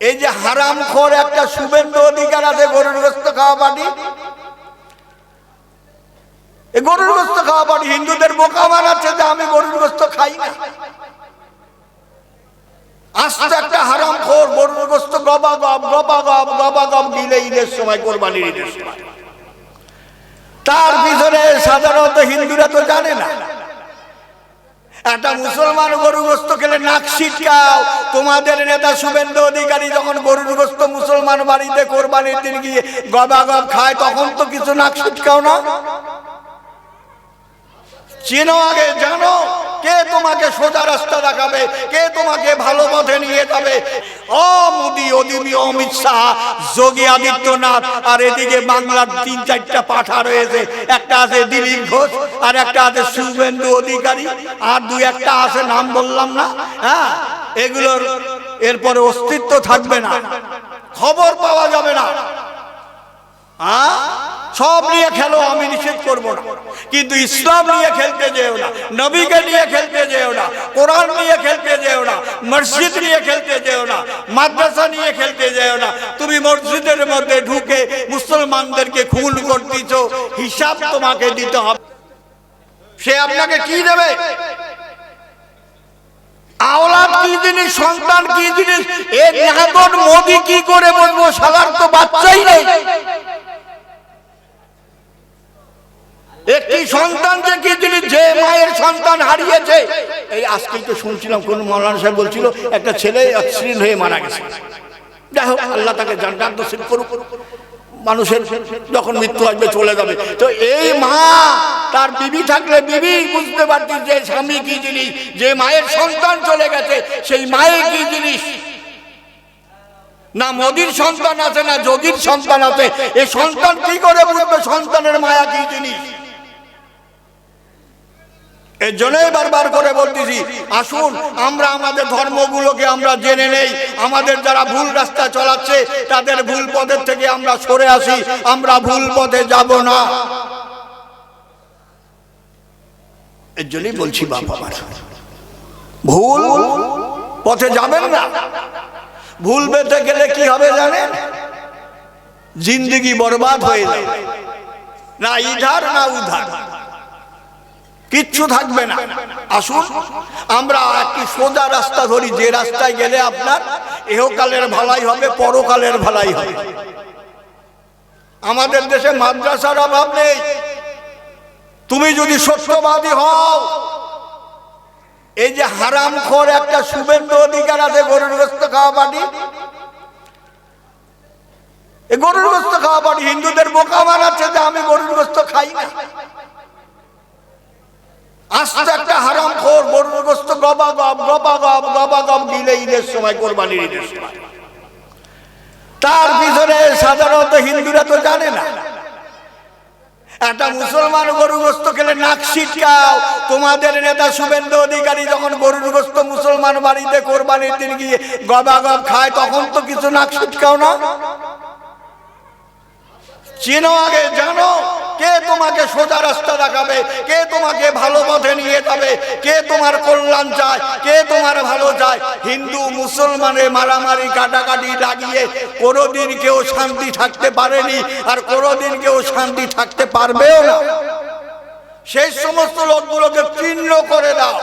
এই যে হারাম খোর একটা শুভেন্দু অধিকার আছে, গরুর গোস্ত খাওয়া এই গরুর গোস্ত খাওয়া পার্টি হিন্দুদের বোকা বানাচ্ছে যে আমি গরুর গোস্ত খাই না। আস্তে একটা হারাম খোর, গরুর গোস্ত গবা গব গবা গব গবা গব গিলে ঈদের সময় কোরবানির ঈদের সময়। তার পিছনে সাধারণত হিন্দুরা তো জানে না। একটা মুসলমান গরু গোস্ত খেলে নাক ছিটকাও। তোমাদের নেতা শুভেন্দু অধিকারী যখন গরু গোস্ত মুসলমান বাড়িতে কোরবানির দিন গিয়ে গবা গব খায়, তখন তো কিছু নাক ছিটকাও না। চেনো আগে, জানো? কে তোমাকে সোজা রাস্তা দেখাবে? কে তোমাকে ভালো পথে নিয়ে যাবে? ও মোদি অমিত শাহ, যোগী আদিত্যনাথ, আর এদিকে বাংলার তিন, চারটা পাঠা রয়েছে। একটা আছে দিলীপ ঘোষ, আর একটা আছে শুভেন্দু অধিকারী। আর দুই একটা আছে, নাম বললাম না হ্যাঁ? এগুলোর এরপরে অস্তিত্ব থাকবে না। খবর পাওয়া যাবে না। হ্যাঁ? সব নিয়ে খেলো, আমি নিষেধ করব না। কিন্তু ইসলাম নিয়ে খেলতে যেও না, নবীকে নিয়ে খেলতে যেও না, কোরআন নিয়ে খেলতে যেও না, মসজিদ নিয়ে খেলতে যেও না, মাদ্রাসা নিয়ে খেলতে যেও না, তুমি মসজিদের মধ্যে ঢুকে মুসলমানদেরকে খুন করতেছ, হিসাব তোমাকে দিতে হবে। সে আপনাকে কি দেবে? আওলাদ কি জিনিস, সন্তান কি জিনিস? এ এখন মোদি কি করে বলব? সবার তো বাচ্চাই নেই। একটি সন্তান যে কি জিনিস যে মায়ের সন্তান হারিয়েছে। এই আজকেই তো শুনছিলাম কোন মৌলানা সাহেব বলছিল, একটা ছেলে অশ্লীল হয়ে মারা গেছে। যাই হোক, আল্লাহ তাকে জান্নাত নসিব করুক। মানুষের যখন মৃত্যু আসবে, চলে যাবে। তো এই মা, তার বিবি থাকলে বিবি, বুঝতে পারতি যে স্বামী কি জিনিস, যে মায়ের সন্তান চলে গেছে, সেই মায়ের কি জিনিস। না মোদির সন্তান আছে, না যোগীর সন্তান আছে। এই সন্তান কি করে বুঝবে সন্তানের মায়া কি জিনিস? এর জন্যই বারবার করে বলতেছি, আসুন, আমরা আমাদের ধর্মগুলোকে আমরা জেনে নেই, আমাদের যারা ভুল রাস্তা চলাচ্ছে, তাদের ভুল পথের থেকে আমরা সরে আসি, আমরা ভুল পথে যাব না। এর জন্যই বলছি বাবা ভুল পথে যাবেন না। ভুল পেতে গেলে কি হবে জানেন? জিন্দগি বরবাদ হয়ে যাবে। না ইধার, না উধার। কিচ্ছু থাকবে না। আসুন, আমরা একটি সোজা রাস্তা ধরি, যে রাস্তায় গেলে আপনার এহকালের ভালাই হবে, পরকালের ভালাই হবে। আমাদের দেশে মাদ্রাসার অভাব নেই। তুমি যদি সত্যবাদী হও, এই যে হারাম খোর একটা শুভেন্দু অধিকার আছে গরুর গোস্ত খাওয়া এই গরুর গোস্ত খাওয়া পার্টি হিন্দুদের বোকা বানাচ্ছে যে আমি গরুর গোস্ত খাই না। আস্তে একটা হারাম খোর গরুর গোস্ত গবা গব গবা গব গবা গব গিলে ঈদের সময় কোরবানির ঈদের সময়। তার পিছনে সাধারণত হিন্দুরা তো জানে না। একটা মুসলমান গরু গোস্ত খেলে নাক ছিটকাও। তোমাদের নেতা শুভেন্দু অধিকারী যখন গরুর মুসলমান বাড়িতে কোরবানির দিন গিয়ে গবা গব খায়, তখন তো কিছু নাক ছিটকাও না। চেনো আগে, জানো? কে তোমাকে সোজা রাস্তা দেখাবে? কে তোমাকে ভালো পথে নিয়ে যাবে? কে তোমার কল্যাণ চায়? কে তোমার ভালো চায়? হিন্দু, মুসলমানের মারামারি, কাটাকাটি লাগিয়ে কোনোদিন কেউ শান্তি থাকতে পারেনি আর কোনোদিন কেউ শান্তি থাকতে পারবেও না। সেই সমস্ত লোকগুলোকে চিহ্ন করে দাও।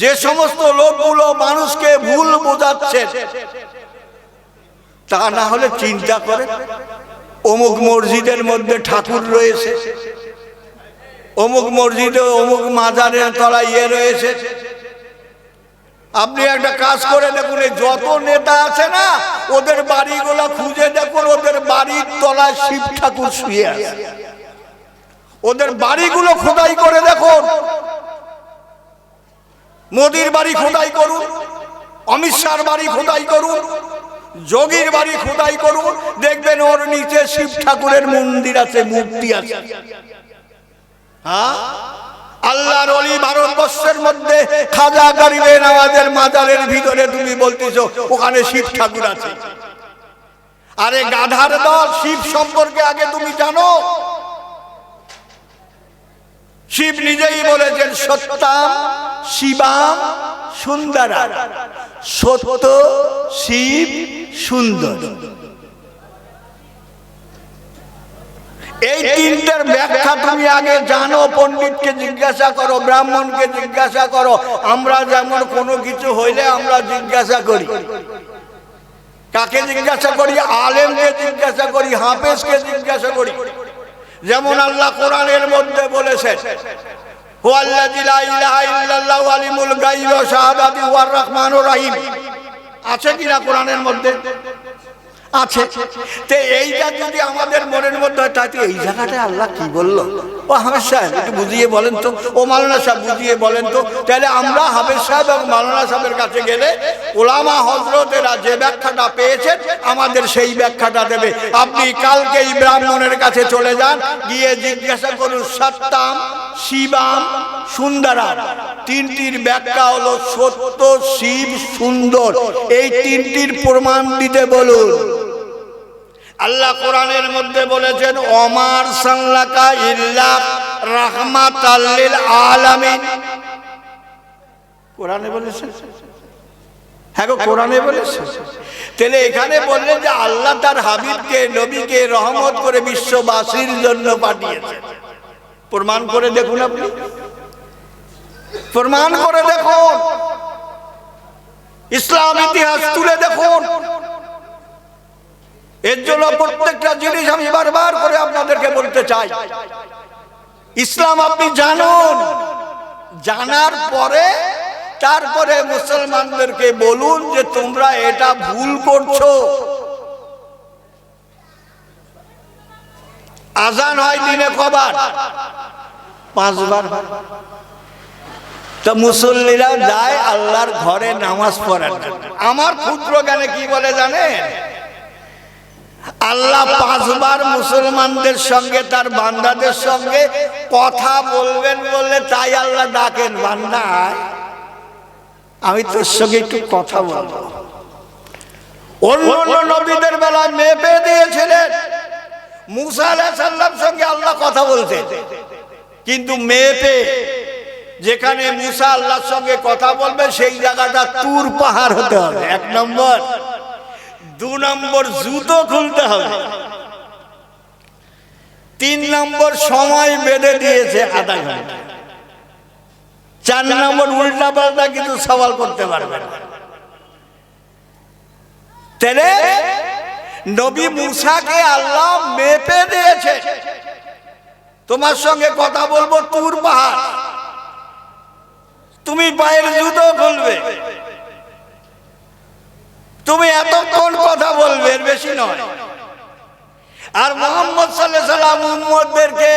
যে সমস্ত লোকগুলো মানুষকে ভুল বোঝাচ্ছে, তা না হলে চিন্তা করে। অমুক মসজিদের মধ্যে ঠাকুর রয়েছে। অমুক মসজিদে অমুক মাজারের তলা ইয়ে রয়েছে। আপনি একটা কাজ করে দেখুন যত নেতা আছে না, ওদের বাড়িগুলো খুঁজে দেখুন, ওদের বাড়ির তলায় শিব ঠাকুর শুয়ে আছে। ওদের বাড়িগুলো খোদাই করে দেখুন। মোদির বাড়ি খোদাই করুন, অমিত শাহর বাড়ি খোদাই করুন। যোগীর বাড়ি খোদাই করুন। দেখবেন ওর নিচে শিব ঠাকুরের মন্দির আছে, মূর্তি আছে। হ্যাঁ? আল্লাহর অলি ভারতবর্ষের মধ্যে খাজা গরিবে আমাদের মাজারের ভিতরে তুমি বলতেছো, ওখানে শিব ঠাকুর আছে। আরে গাধার দল শিব সম্পর্কে আগে তুমি জানো? শিব নিজেই বলেছেন সত্যাম শিবাম সুন্দরা। সত্য শিব সুন্দর। এই তিনটার ব্যাখ্যা তুমি আগে জানো, পণ্ডিতকে জিজ্ঞাসা করো, ব্রাহ্মণকে জিজ্ঞাসা করো। আমরা যেমন কোনো কিছু হইলে আমরা জিজ্ঞাসা করি। কাকে জিজ্ঞাসা করি? আলেমকে জিজ্ঞাসা করি, হাফেজকে জিজ্ঞাসা করি। যেমন আল্লাহ কোরআনের মধ্যে বলেছেন আছে কিনা কোরআনের মধ্যে? আছে। তে এইটা যদি আমাদের মনের মধ্যে হয় তাই তো এই জায়গাটায় আল্লাহ কি বলল? ও হাফেজ সাহেব, একটু বুঝিয়ে বলেন তো। ও মালানা সাহেব, বুঝিয়ে বলেন তো। তাহলে আমরা হাফেজ সাহেব এবং মালানা সাহেবের কাছে গেলে ওলামা হজরতেরা যে ব্যাখ্যাটা পেয়েছেন আমাদের সেই ব্যাখ্যাটা দেবে। আপনি কালকে এই ব্রাহ্মণের কাছে চলে যান, গিয়ে জিজ্ঞাসা করুন সত্যাম শিবাম, সুন্দরাম, তিনটির ব্যাখ্যা হলো সত্য, শিব, সুন্দর। এই তিনটির প্রমাণ দিতে বলুন। আল্লাহ কোরআনের মধ্যে বলেছেন অমার সাল্লাকা ইল্লা রাহমাত আল্লিল আলামিন। কোরআনে বলেছেন? হ্যাঁ এখানে বললেন যে আল্লাহ তার হাবিবকে, নবীকে রহমত করে বিশ্ববাসীর জন্য পাঠিয়েছেন। প্রমাণ করে দেখুন আপনি। প্রমাণ করে দেখুন। ইসলাম ইতিহাস তুলে দেখুন। এর জন্য প্রত্যেকটা জিনিস আমি বারবার করে আপনাদেরকে বলতে চাই। ইসলাম আপনি জানুন। জানার পরে, তারপরে মুসলমানদেরকে বলুন যে তোমরা এটা ভুল করছ। আজান হয় দিনে কবার? পাঁচবার তো মুসল্লিরা যায় আল্লাহর ঘরে নামাজ পড়ার জন্য। আমার ক্ষুদ্র জ্ঞানে কি বলে জানেন? আল্লাহ পাঁচবার মুসলমানদের সঙ্গে, তার বান্দাদের সঙ্গে কথা বলবেন বললে তাই আল্লাহ ডাকেন। বান্দা, আমি তোর সঙ্গে একটু কথা বলবে, সেই জায়গাটা তুর পাহাড় হতে হবে। এক নম্বর। দু নম্বর জুতো খুলতে হবে। তিন নম্বর সময় বেঁধে দিয়েছে আধা ঘণ্টা। চার নম্বর উল্টা পাল্টা কিন্তু সওয়াল করতে পারবে না। তাহলে নবী মুসাকে আল্লাহ মেপে দিয়েছে। তোমার সঙ্গে কথা বলব তুর পাহাড়। তুমি পায়ের জুতো খুলবে। তুমি এতক্ষণ কথা বলবে, এর বেশি নয়। আর মোহাম্মদ সাল্লাহ সাল্লাম মোহাম্মদদেরকে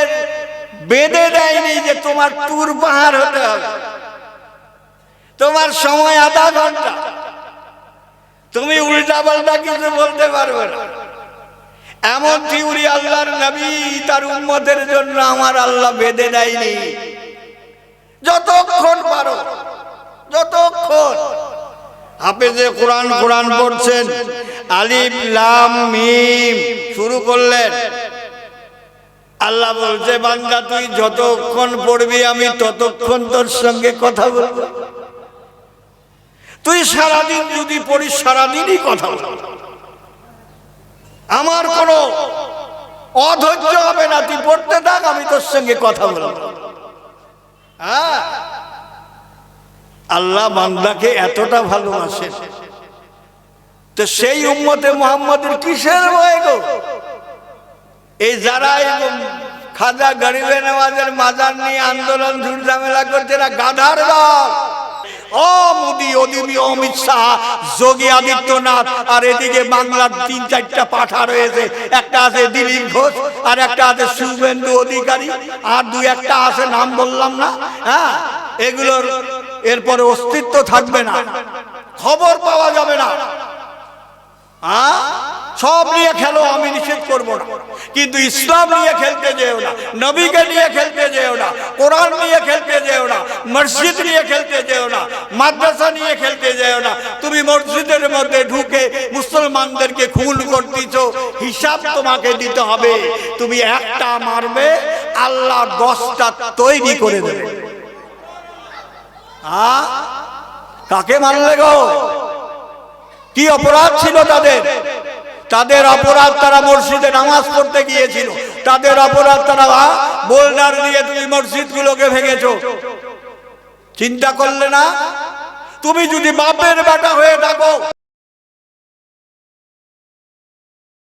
বেঁধে দেয়নি যে তোমার তুর পাহাড় হতে হবে। তোমার সময় আধা ঘণ্টা। তুমি উল্টা পাল্টা কিছু বলতে পারবে না। এমন থিউরি আল্লাহর নবী তার উম্মতের জন্য আমার আল্লাহ বেঁধে দেয়নি। যতক্ষণ পারো, যতক্ষণ। হাফেজে কোরআন কোরআন পড়ছেন, আলিফ, লাম, মিম, শুরু করলেন। আল্লাহ বলছে, বান্দা, তুই যতক্ষণ পড়বি, আমি ততক্ষণ তোর সঙ্গে কথা বলব। তুই সারাদিন যদি পড়িস, সারাদিনই কথা বলব। আমার কোনো অধৈর্য হবে না, তুই পড়তে থাক, আমি তোর সঙ্গে কথা বলব। হ্যাঁ? আল্লাহ বান্দাকে এতটা ভালোবাসে। তো সেই উম্মতে মোহাম্মদের কিসের ভয় গো? এই যারা খাজা গরিবে নামাজের মাজার নিয়ে আন্দোলন ঝুড়ঝামেলা করছে না গাধার অমিত শাহ, যোগী আদিত্যনাথ, আর এদিকে বাংলার তিন, চারটা পাঠা রয়েছে। একটা আছে ঘোষ, আর একটা আছে অধিকারী, আর একটা আছে, নাম বললাম না হ্যাঁ? এগুলোর এরপরে অস্তিত্ব থাকবে না। খবর পাওয়া যাবে না? সব নিয়ে খেলো, আমি নিষেধ করব না। কিন্তু ইসলাম নিয়ে খেলতে যেও না, নবীকে নিয়ে খেলতে যেও না, কোরআন নিয়ে খেলতে যেও না, মসজিদ নিয়ে খেলতে যেও না, মাদ্রাসা নিয়ে খেলতে যেও না। তুমি মসজিদের মধ্যে ঢুকে মুসলমানদেরকে খুন করতেছ, হিসাব তোমাকে দিতে হবে। তুমি একটা মারবে, আল্লাহ দশটা তৈরি করে দেবে। কাকে মানলে গো? কি অপরাধ ছিল তাদের? তাদের অপরাধ তারা মসজিদে নামাজ পড়তে গিয়েছিল। তাদের অপরাধ তারা বোল্ডার দিয়ে তুমি মসজিদগুলোকে ভেঙেছ। চিন্তা করলে না? তুমি যদি বাপের বেটা হয়ে থাকো